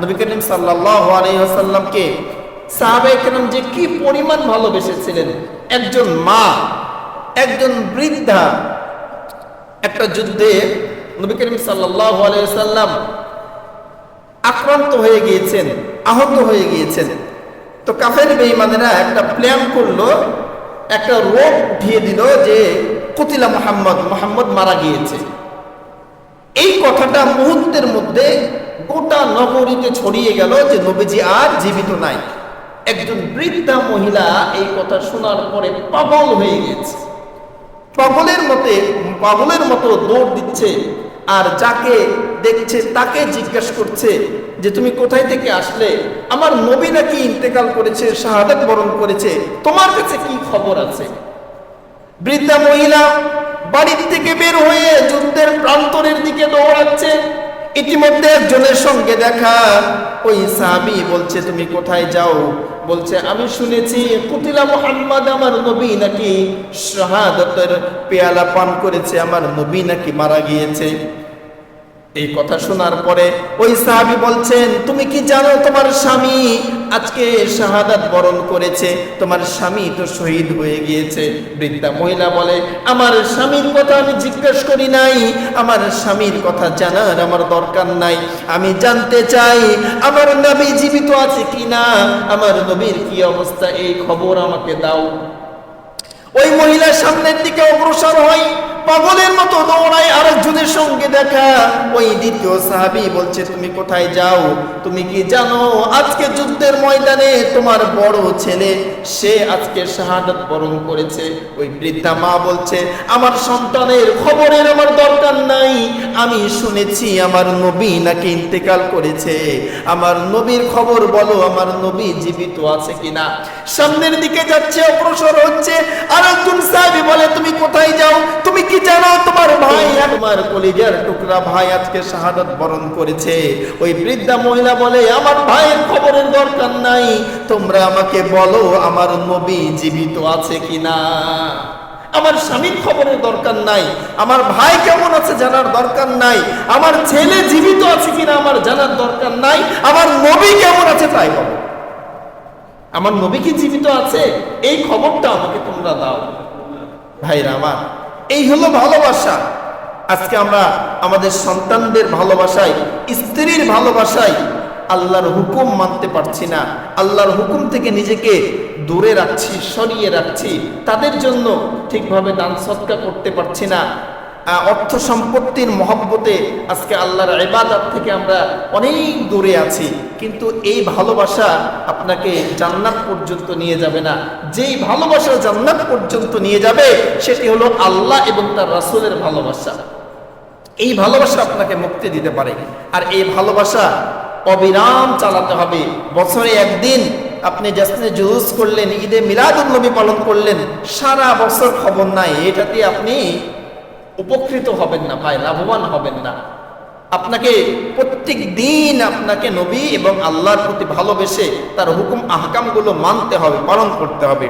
নবী করিম সাল্লাহ আলাইসাল্লামকে সাহাবাই কেরাম যে কি পরিমাণ ভালোবেসেছিলেন? একজন মা, একজন বৃদ্ধা, একটা যুদ্ধে নবী করিম সাল্লাহ আলাইসাল্লাম আক্রান্ত হয়ে গিয়েছেন, আহত হয়ে গিয়েছেন। তো কাফের বেঈমানেরা একটা প্ল্যান করল, একটা রোগ উঠিয়ে দিল যে কুতিলা মোহাম্মদ মোহাম্মদ মারা গিয়েছে। এই কথাটা মুহূর্তের মধ্যে গোটা নগরীতে ছড়িয়ে গেল যে নবীজি আর জীবিত নাই। একজন বৃদ্ধা মহিলা এই কথা শোনার পরে পাগল হয়ে গেছে। পাগলের মতে, পাগলের মতো দৌড় দিচ্ছে আর যাকে দেখছে তাকে জিজ্ঞেস করছে যে, তুমি কোথায় থেকে আসলে? আমার নবী নাকি ইন্তেকাল করেছে, শাহাদাত বরণ করেছে, তোমার কাছে কি খবর আছে? বৃদ্ধা মহিলা বাড়ির থেকে বের হয়ে যুদ্ধের প্রান্তরের দিকে দৌড়াচ্ছে। ইতিমধ্যে একজনের সঙ্গে দেখা। ওই সাহাবি বলছে, তুমি কোথায় যাও? বলছে, আমি শুনেছি কুতিলা মোহাম্মদ আমার নবী নাকি শাহাদতের পেয়ালা পান করেছে, আমার নবী নাকি মারা গিয়েছে। এই কথা শোনার পরে ওই সাহাবি বলছেন, তুমি কি জানো তোমার স্বামী আজকে শাহাদাত বরণ করেছে? তোমার স্বামী তো শহীদ হয়ে গিয়েছে। বৃদ্ধা মহিলা বলে, আমার স্বামীর কথা আমি জিজ্ঞেস করি নাই। আমার স্বামীর কথা জানার আমার দরকার নাই। আমি জানতে চাই, আমার নবী জীবিত আছে কিনা? আমার নবীর কি অবস্থা? এই খবর আমাকে দাও। ওই মহিলার সামনের দিকে অগ্রসর হয়, পাগলের মতো দৌড়ায় আরেকজনের দেখা। ওই দ্বিতীয় সাহাবি বলছে, তুমি কোথায় যাও? তুমি কি জানো? আজকে যুদ্ধের ময়দানে তোমার বড় ছেলে, সে আজকে শাহাদত বরণ করেছে। ওই বৃদ্ধা মা বলছে, আমার সন্তানের খবরের আমার দরকার নাই। আমি শুনেছি আমার নবী নাকি ইন্তেকাল করেছে। আমার নবীর খবর বলো, আমার নবী জীবিত আছে কিনা? সামনের দিকে যাচ্ছে, অগ্রসর হচ্ছে। আর একজন সাহেবী বলে, তুমি কোথায় যাও তুমি কি জানো তোমার তোমার কলিজার টুকরা ভাই আজকে শাহাদত বরণ করেছে। ওই বৃদ্ধা মহিলা বলে, আমার ভাইয়ের খবরের দরকার নাই। তোমরা আমাকে বলো, আমার নবী জীবিত আছে কিনা? আমার স্বামীর খবরের দরকার নাই। আমার ভাই কেমন আছে জানার দরকার নাই। আমার ছেলে জীবিত আছে কিনা আমার জানার দরকার নাই। আমার নবী কেমন আছে তাই বলো। আমার নবী কি জীবিত আছে? এই খবরটা আমাকে তোমরা দাও। ভাইরা আমার, এই হলো ভালোবাসা। আজকে আমরা আমাদের সন্তানদের ভালোবাসায়, স্ত্রীর ভালোবাসায় আল্লাহর হুকুম মানতে পারছি না। আল্লাহর হুকুম থেকে নিজেকে দূরে রাখছি, সরিয়ে রাখছি। তাদের জন্য ঠিকভাবে দান সৎকা করতে পারছি না। অর্থ সম্পত্তির মহব্বতে আজকে আল্লাহর ইবাদত থেকে আমরা অনেক দূরে আছি। কিন্তু এই ভালোবাসা আপনাকে জান্নাত পর্যন্ত নিয়ে যাবে না। যেই ভালোবাসা জান্নাত পর্যন্ত নিয়ে যাবে, সেটি হলো আল্লাহ এবং তার রাসূলের ভালোবাসা। এই ভালোবাসা আপনাকে মুক্তি দিতে পারে। আর এই ভালোবাসা অবিরাম চালাতে হবে। বছরে একদিন আপনি জাসনে জুলুস করলেন, ঈদে মিলাদুল নবী পালন করলেন, সারা বছর খবর নাই। এটাতে আপনি উপকৃত হবেন না ভাই, লাভবান হবেন না। আপনাকে প্রত্যেক দিন আপনাকে নবী এবং আল্লাহর প্রতি ভালোবেসে তার হুকুম, আহকামগুলো মানতে হবে, পালন করতে হবে।